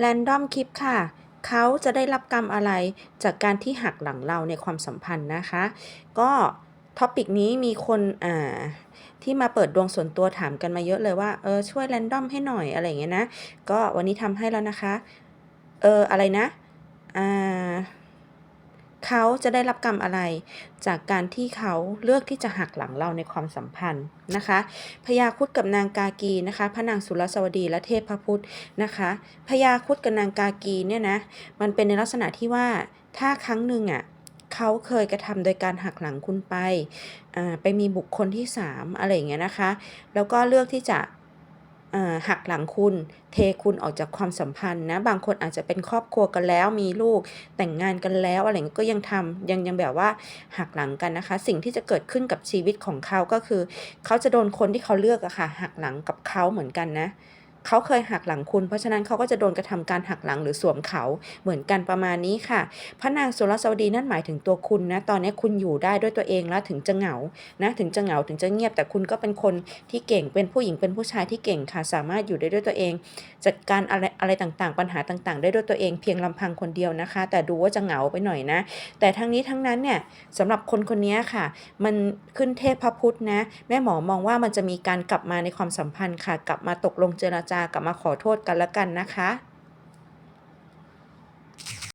แรนดอมคลิปค่ะ เขาจะได้รับกรรมอะไรจากการที่หักหลังเราในความสัมพันธ์นะคะ ก็ท็อปิกนี้มีคนอ่าที่มาเปิดดวงส่วนตัวถามกันมาเยอะเลยว่า เออช่วยแรนดอมให้หน่อยอะไรเงี้ยนะ ก็วันนี้ทำให้แล้วนะคะ เอออะไรนะ อ่า เขาจะได้รับกรรมอะไร จากการที่เขาเลือกที่จะหักหลังเราในความสัมพันธ์นะคะพญาคุดกับนางกากีนะคะพระนางสุรสวดีและเทพพระพุทธนะคะพญาคุดกับนางกากีเนี่ยนะมันเป็นในลักษณะที่ว่าถ้าครั้งหนึ่งอะเขาเคยกระทำโดยการหักหลังคุณไป ไปมีบุคคลที่สามอะไรอย่างเงี้ยนะคะ แล้วก็เลือกที่จะ หักหลังคุณ เทคุณออกจากความสัมพันธ์นะ บางคนอาจจะเป็นครอบครัวกันแล้ว มีลูกแต่งงานกันแล้ว อะไรเงี้ยก็ยังทำยังยังแบบว่าหักหลังกันนะคะ สิ่งที่จะเกิดขึ้นกับชีวิตของเขาก็คือ เขาจะโดนคนที่เขาเลือกอะค่ะหักหลังกับเขาเหมือนกันนะ เขาเคยหักหลังคุณ เพราะฉะนั้นเขาก็จะโดนกระทำการหักหลังหรือสวมเขาเหมือนกันประมาณนี้ค่ะ พระนางสุรสวดีนั่นหมายถึงตัวคุณนะ ตอนนี้คุณอยู่ได้ด้วยตัวเองแล้วถึงจะเหงา นะ ถึงจะเหงาถึงจะเงียบแต่คุณก็เป็นคนที่เก่ง เป็นผู้หญิงเป็นผู้ชายที่เก่งค่ะ สามารถอยู่ได้ด้วยตัวเอง จัดการอะไรอะไรต่างๆ ปัญหาต่างๆ ได้ด้วยตัวเองเพียงลำพังคนเดียวนะคะ แต่ดูว่าจะเหงาไปหน่อยนะ แต่ทั้งนี้ทั้งนั้นเนี่ยสำหรับคนคนนี้ค่ะ มันขึ้นเทพพระพุทธนะ แม่หมอมองว่ามันจะมีการกลับมาในความสัมพันธ์ค่ะ กลับมาตกลงเจรจากลับมาขอโทษกันละกันนะคะ